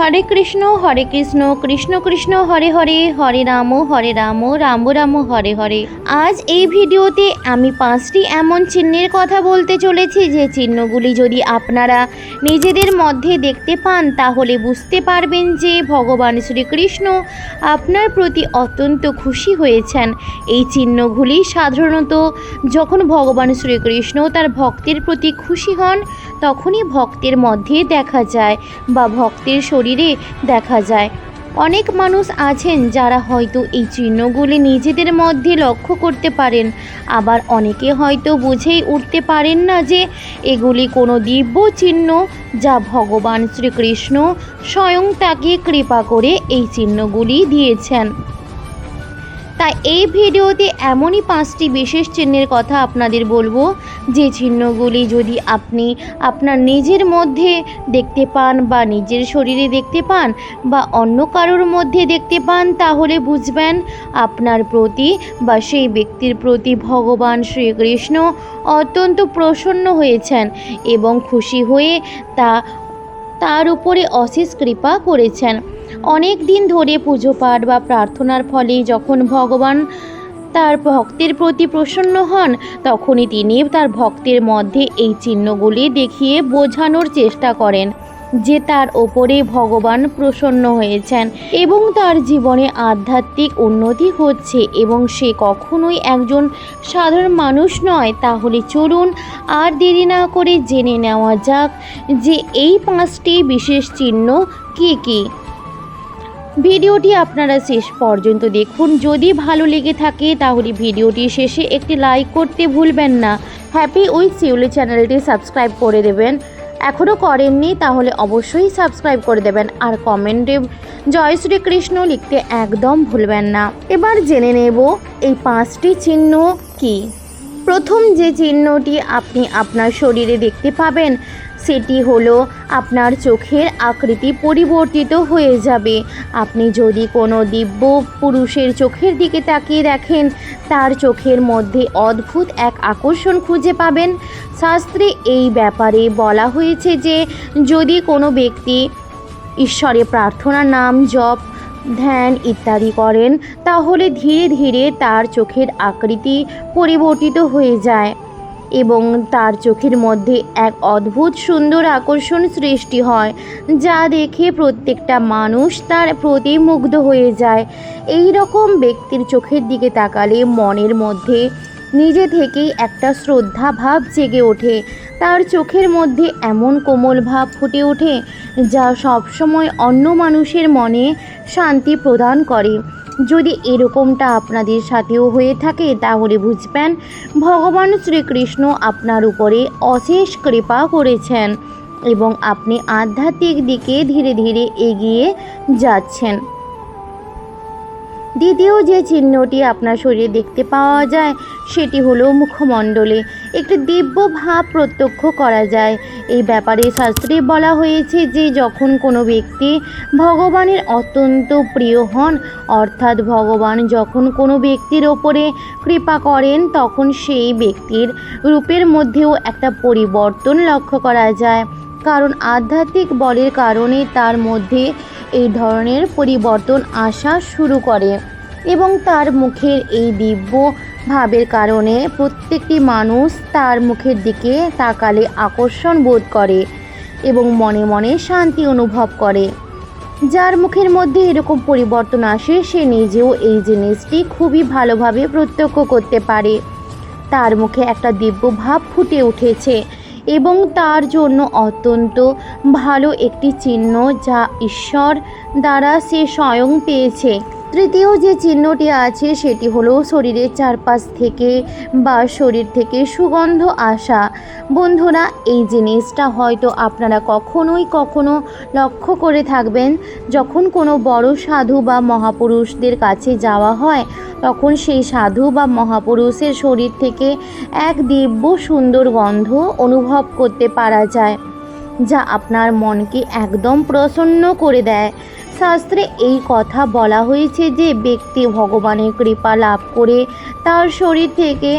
হরে কৃষ্ণ হরে কৃষ্ণ কৃষ্ণ কৃষ্ণ, হরে হরে হরে রাম হরে রাম রাম রাম, হরে হরে। আজ এই ভিডিওতে আমি পাঁচটি এমন চিহ্নের কথা বলতে চলেছি যে চিহ্নগুলি যদি আপনারা নিজেদের মধ্যে দেখতে পান, তাহলে বুঝতে পারবেন যে ভগবান শ্রীকৃষ্ণ আপনার প্রতি অত্যন্ত খুশি হয়েছেন। এই চিহ্নগুলি সাধারণত যখন ভগবান শ্রীকৃষ্ণ তার ভক্তের প্রতি খুশি হন, তখনই ভক্তের মধ্যে দেখা যায় বা ভক্তের শরীরে দেখা যায়। অনেক মানুষ আছেন যারা হয়তো এই চিহ্নগুলি নিজেদের মধ্যে লক্ষ্য করতে পারেন। আবার অনেকে হয়তো বুঝেই উঠতে পারেন না যে এগুলি কোনো দিব্য চিহ্ন যা ভগবান শ্রীকৃষ্ণ স্বয়ং তাকে কৃপা করে এই চিহ্নগুলি দিয়েছেন। তাই এই ভিডিওতে এমনই পাঁচটি বিশেষ চিহ্নের কথা আপনাদের বলব। যে চিহ্নগুলি যদি আপনি আপনার নিজের মধ্যে দেখতে পান বা নিজের শরীরে দেখতে পান বা অন্য কারোর মধ্যে দেখতে পান, তাহলে বুঝবেন আপনার প্রতি বা সেই ব্যক্তির প্রতি ভগবান শ্রীকৃষ্ণ অত্যন্ত প্রসন্ন হয়েছেন এবং খুশি হয়ে তা তার উপরে অশেষ কৃপা করেছেন। অনেক দিন ধরে পুজো পাঠ বা প্রার্থনার ফলে যখন ভগবান তার ভক্তের প্রতি প্রসন্ন হন, তখনই তিনি তার ভক্তের মধ্যে এই চিহ্নগুলি দেখিয়ে বোঝানোর চেষ্টা করেন। যে তার ওপরে ভগবান প্রসন্ন হয়েছেন এবং তার জীবনে আধ্যাত্মিক উন্নতি হচ্ছে এবং সে কখনোই একজন সাধারণ মানুষ নয়, তাহলে চলুন আর দেরি না করে জেনে নেওয়া যাক যে এই পাঁচটি বিশেষ চিহ্ন কী কী। ভিডিওটি আপনারা শেষ পর্যন্ত দেখুন। যদি ভালো লেগে থাকে, তাহলে ভিডিওটি শেষে একটি লাইক করতে ভুলবেন না। হ্যাপি উইথ সিউলি চ্যানেলটি সাবস্ক্রাইব করে দেবেন। এখনও করেননি, তাহলে অবশ্যই সাবস্ক্রাইব করে দেবেন আর কমেন্টে জয় শ্রীকৃষ্ণ লিখতে একদম ভুলবেন না। এবার জেনে নেব এই পাঁচটি চিহ্ন কি। প্রথম যে চিহ্নটি আপনি আপনার শরীরে দেখতে পাবেন সেটি হলো আপনার চোখের আকৃতি পরিবর্তিত হয়ে যাবে। আপনি যদি কোনো দিব্য পুরুষের চোখের দিকে তাকিয়ে দেখেন, তার চোখের মধ্যে অদ্ভুত এক আকর্ষণ খুঁজে পাবেন। শাস্ত্রে এই ব্যাপারে বলা হয়েছে যে, যদি কোনো ব্যক্তি ঈশ্বরে প্রার্থনা নাম জপ, ধ্যান ইত্যাদি করেন, তাহলে ধীরে ধীরে তার চোখের আকৃতি পরিবর্তিত হয়ে যায়। এবং তার চোখের মধ্যে এক অদ্ভুত সুন্দর আকর্ষণ সৃষ্টি হয়, যা দেখে প্রত্যেকটা মানুষ তার প্রতি মুগ্ধ হয়ে যায়। এই রকম ব্যক্তির চোখের দিকে তাকালে মনের মধ্যে নিজে থেকেই একটা শ্রদ্ধা ভাব জেগে ওঠে। তার চোখের মধ্যে এমন কোমল ভাব ফুটে ওঠে, যা সবসময় অন্য মানুষের মনে শান্তি প্রদান করে। যদি এরকমটা আপনাদের সাথেও হয়ে থাকে, তাহলে বুঝবেন ভগবান শ্রীকৃষ্ণ আপনার উপরে অশেষ কৃপা করেছেন এবং আপনি আধ্যাত্মিক দিকে ধীরে ধীরে এগিয়ে যাচ্ছেন। দ্বিতীয় যে চিহ্নটি আপনার শরীরে দেখতে পাওয়া যায়, সেটি হলো মুখমণ্ডলে। একটি দিব্য ভাব প্রত্যক্ষ করা যায়। এই ব্যাপারে শাস্ত্রে বলা হয়েছে যে, যখন কোনো ব্যক্তি ভগবানের অত্যন্ত প্রিয় হন, অর্থাৎ ভগবান যখন কোনো ব্যক্তির ওপরে কৃপা করেন, তখন সেই ব্যক্তির রূপের মধ্যেও একটা পরিবর্তন লক্ষ্য করা যায়। কারণ আধ্যাত্মিক বলের কারণে তার মধ্যে এই ধরনের পরিবর্তন আসা শুরু করে এবং তার মুখের এই দিব্য ভাবের কারণে প্রত্যেকটি মানুষ তার মুখের দিকে তাকালে আকর্ষণ বোধ করে এবং মনে মনে শান্তি অনুভব করে। যার মুখের মধ্যে এরকম পরিবর্তন আসে, সে নিজেও এই জিনিসটি খুবই ভালোভাবে প্রত্যক্ষ করতে পারে। তার মুখে একটা দিব্য ভাব ফুটে উঠেছে। এবং তার জন্য অত্যন্ত ভালো একটি চিহ্ন যা ঈশ্বর দ্বারা সে স্বয়ং পেয়েছে। তৃতীয় যে চিহ্নটি আছে, সেটি হলো শরীরের চারপাশ থেকে বা শরীর থেকে সুগন্ধ আসা। বন্ধুরা, এই জিনিসটা হয়তো আপনারা কখনোই কখনো লক্ষ্য করে থাকবেন, যখন কোনো বড় সাধু বা মহাপুরুষদের কাছে যাওয়া হয়, তখন সেই সাধু বা মহাপুরুষের শরীর থেকে এক দিব্য সুন্দর গন্ধ অনুভব করতে পারা যায়, যা আপনার মনকে একদম প্রসন্ন করে দেয়। শাস্ত্রে এই কথা বলা হয়েছে যে ব্যক্তি ভগবানের কৃপা লাভ করে তার শরীর থেকে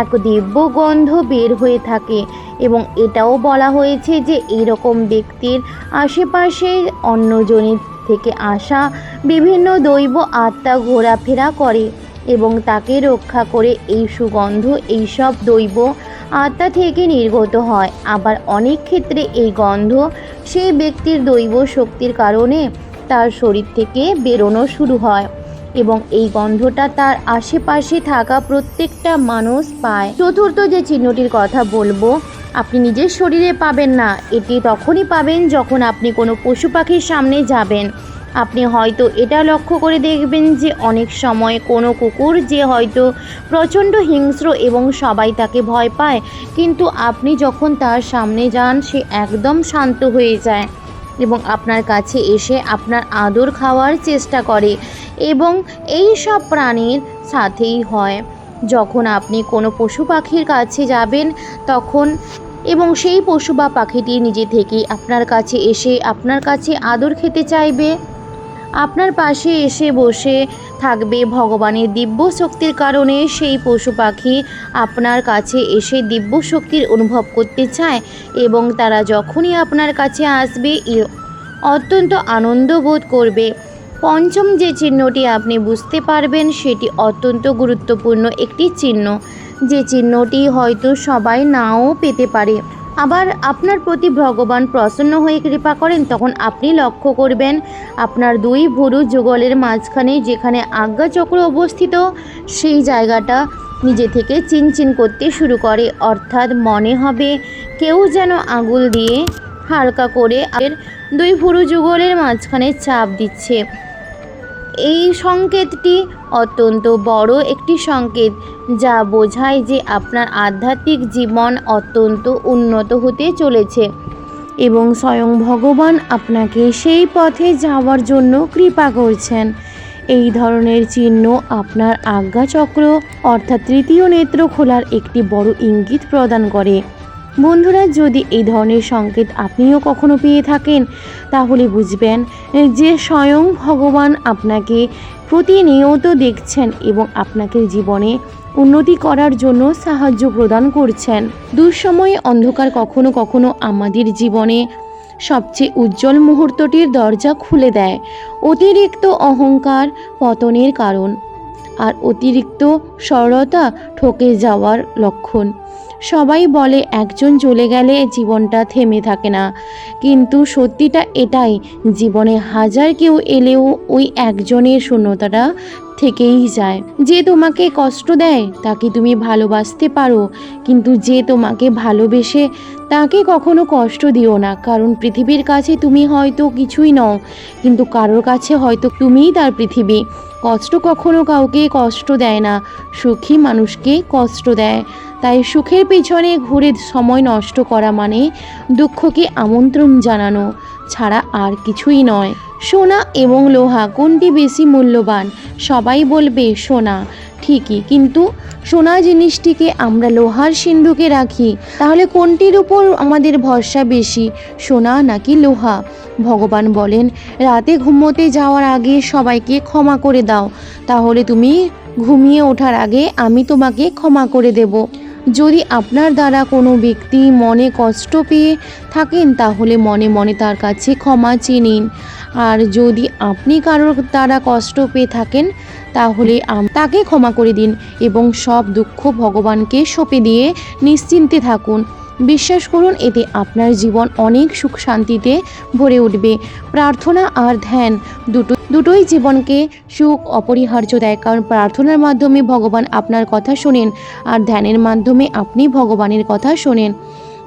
এক দিব্য গন্ধ বের হয়ে থাকে এবং এটাও বলা হয়েছে যে এরকম ব্যক্তির আশেপাশে অন্যজনের থেকে আসা বিভিন্ন দৈব আত্মা ঘোরাফেরা করে এবং তাকে রক্ষা করে এই সুগন্ধ এইসব দৈব আত্মা থেকে নির্গত হয়। আবার অনেক ক্ষেত্রে এই গন্ধ সেই ব্যক্তির দৈব শক্তির কারণে তার শরীর থেকে বেরোনো শুরু হয় এবং এই গন্ধটা তার আশেপাশে থাকা প্রত্যেকটা মানুষ পায়। চতুর্থ যে চিহ্নটির কথা বলব, আপনি নিজের শরীরে পাবেন না। এটি তখনই পাবেন যখন আপনি কোনো পশু পাখির সামনে যাবেন। আপনি হয়তো এটা লক্ষ্য করে দেখবেন যে অনেক সময় কোনো কুকুর যে হয়তো প্রচণ্ড হিংস্র এবং সবাই তাকে ভয় পায়, কিন্তু আপনি যখন তার সামনে যান, সে একদম শান্ত হয়ে যায়। এবং আপনার কাছে এসে আপনার আদর খাওয়ার চেষ্টা করে এবং এই সব প্রাণীর সাথেই হয়। যখন আপনি কোনো পশু পাখির কাছে যাবেন, তখন এবং সেই পশু বা পাখিটি নিজে থেকে আপনার কাছে এসে আপনার কাছে আদর খেতে চাইবে। আপনার পাশে এসে বসে থাকবে। ভগবানের দিব্য শক্তির কারণে সেই পশু পাখি আপনার কাছে এসে দিব্য শক্তির অনুভব করতে চায় এবং তারা যখনই আপনার কাছে আসবে অত্যন্ত আনন্দ বোধ করবে। পঞ্চম যে চিহ্নটি আপনি বুঝতে পারবেন, সেটি অত্যন্ত গুরুত্বপূর্ণ একটি চিহ্ন। যে চিহ্নটি হয়তো সবাই নাও পেতে পারে। আবার আপনার প্রতি ভগবান প্রসন্ন হয়ে কৃপা করেন, তখন আপনি লক্ষ্য করবেন আপনার দুই ভুরু যুগলের মাঝখানে যেখানে আজ্ঞাচক্র অবস্থিত, সেই জায়গাটা নিজে থেকে চিনচিন করতে শুরু করে। অর্থাৎ মনে হবে কেউ যেন আঙুল দিয়ে হালকা করে এর দুই ভুরু যুগলের মাঝখানে চাপ দিচ্ছে। এই সংকেতটি অত্যন্ত বড় একটি সংকেত, যা বোঝায় যে আপনার আধ্যাত্মিক জীবন অত্যন্ত উন্নত হতে চলেছে এবং স্বয়ং ভগবান আপনাকে সেই পথে যাওয়ার জন্য কৃপা করছেন। এই ধরনের চিহ্ন আপনার আজ্ঞাচক্র, অর্থাৎ তৃতীয় নেত্র খোলার একটি বড় ইঙ্গিত প্রদান করে। বন্ধুরা, যদি এই ধরনের সংকেত আপনিও কখনো পেয়ে থাকেন, তাহলে বুঝবেন যে স্বয়ং ভগবান আপনাকে প্রতিনিয়ত দেখছেন এবং আপনাকে জীবনে উন্নতি করার জন্য সাহায্য প্রদান করছেন। দুঃসময়ে অন্ধকার কখনো কখনো আমাদের জীবনে সবচেয়ে উজ্জ্বল মুহূর্তটির দরজা খুলে দেয়, অতিরিক্ত অহংকার পতনের কারণ আর অতিরিক্ত সরলতা ঠকে যাওয়ার লক্ষণ। সবাই বলে, একজন চলে গেলে জীবনটা থেমে থাকে না। কিন্তু সত্যিটা এটাই, জীবনে হাজার কেউ এলেও ওই একজনের শূন্যতাটা থেকেই যায়। যে তোমাকে কষ্ট দেয়, তাকে তুমি ভালোবাসতে পারো, কিন্তু যে তোমাকে ভালোবেসে, তাকে কখনো কষ্ট দিও না। কারণ পৃথিবীর কাছে তুমি হয়তো কিছুই নও, কিন্তু কারোর কাছে হয়তো তুমিই তার পৃথিবী। কষ্ট কখনো কাউকে কষ্ট দেয় না, সুখী মানুষকে কষ্ট দেয়। তাই সুখের পেছনে ঘুরে সময় নষ্ট করা মানে দুঃখকে আমন্ত্রণ জানানো ছাড়া আর কিছুই নয়। সোনা এবং লোহা কোনটি বেশি মূল্যবান? সবাই বলবে সোনা। ঠিকই, কিন্তু সোনা জিনিসটিকে আমরা লোহার সিন্ধুকে রাখি, তাহলে কোনটির উপর আমাদের ভরসা বেশি, সোনা নাকি লোহা? ভগবান বলেন, রাতে ঘুমোতে যাওয়ার আগে সবাইকে ক্ষমা করে দাও, তাহলে তুমি ঘুমিয়ে ওঠার আগে আমি তোমাকে ক্ষমা করে দেব। যদি আপনার দ্বারা কোনো ব্যক্তি মনে কষ্ট পেয়ে থাকেন, তাহলে মনে মনে তার কাছে ক্ষমা চেয়ে নিন আর যদি আপনি কারোর দ্বারা কষ্ট পেয়ে থাকেন, তাহলে তাকে ক্ষমা করে দিন এবং সব দুঃখ ভগবানকে সঁপে দিয়ে নিশ্চিন্তে থাকুন। বিশ্বাস করুন, এতে আপনার জীবন অনেক সুখ শান্তিতে ভরে উঠবে। প্রার্থনা আর ধ্যান দুটো দুটোই জীবনকে সুখ, অপরিহার্য দেয়। কারণ প্রার্থনার মাধ্যমে ভগবান আপনার কথা শোনেন আর ধ্যানের মাধ্যমে আপনি ভগবানের কথা শোনেন।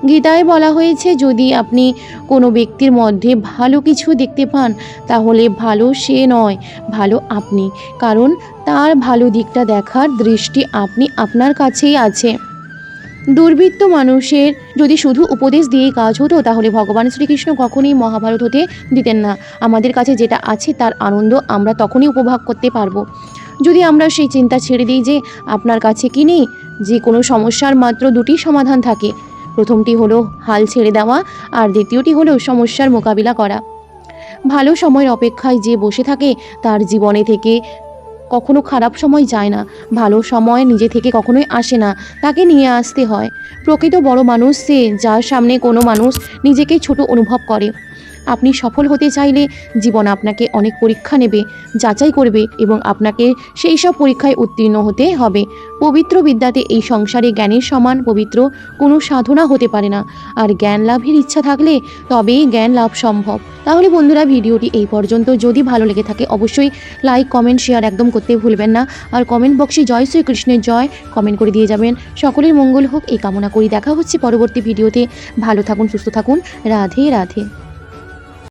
গীতায় বলা হয়েছে, যদি আপনি কোনো ব্যক্তির মধ্যে ভালো কিছু দেখতে পান, তাহলে ভালো সে নয়, ভালো আপনি। কারণ তার ভালো দিকটা দেখার দৃষ্টি আপনি আপনার কাছেই আছে। দুর্বৃত্ত মানুষের যদি শুধু উপদেশ দিয়েই কাজ হতো, তাহলে ভগবান শ্রীকৃষ্ণ কখনোই মহাভারত হতে দিতেন না। আমাদের কাছে যেটা আছে, তার আনন্দ আমরা তখনই উপভোগ করতে পারব। যদি আমরা সেই চিন্তা ছেড়ে দিই যে, আপনার কাছে কি নেই? যে কোনো সমস্যার মাত্র দুটি সমাধান থাকে। প্রথমটি হলো হাল ছেড়ে দেওয়া, আর দ্বিতীয়টি হলো সমস্যার মোকাবিলা করা। ভালো সময়ের অপেক্ষায় যে বসে থাকে, তার জীবনে থেকে কখনো খারাপ সময় যায় না, ভালো সময় নিজে থেকে কখনোই আসে না, তাকে নিয়ে আসতে হয়। প্রকৃত বড় মানুষ সে, যার সামনে কোনো মানুষ নিজেকে ছোট অনুভব করে। আপনি সফল হতে চাইলে জীবন আপনাকে অনেক পরীক্ষা নেবে, যাচাই করবে এবং আপনাকে সেই সব পরীক্ষায় উত্তীর্ণ হতে হবে। পবিত্র বিদ্যাতে এই সংসারে জ্ঞানের সমান পবিত্র কোনো সাধনা হতে পারে না। আর জ্ঞান লাভের ইচ্ছা থাকলে তবেই জ্ঞান লাভ সম্ভব। তাহলে বন্ধুরা, ভিডিওটি এই পর্যন্ত। যদি ভালো লেগে থাকে, অবশ্যই লাইক, কমেন্ট, শেয়ার একদম করতে ভুলবেন না। আর কমেন্ট বক্সে জয় শ্রীকৃষ্ণের জয় কমেন্ট করে দিয়ে যাবেন। সকলের মঙ্গল হোক, এই কামনা করি। দেখা হচ্ছে পরবর্তী ভিডিওতে। ভালো থাকুন, সুস্থ থাকুন। রাধে রাধে।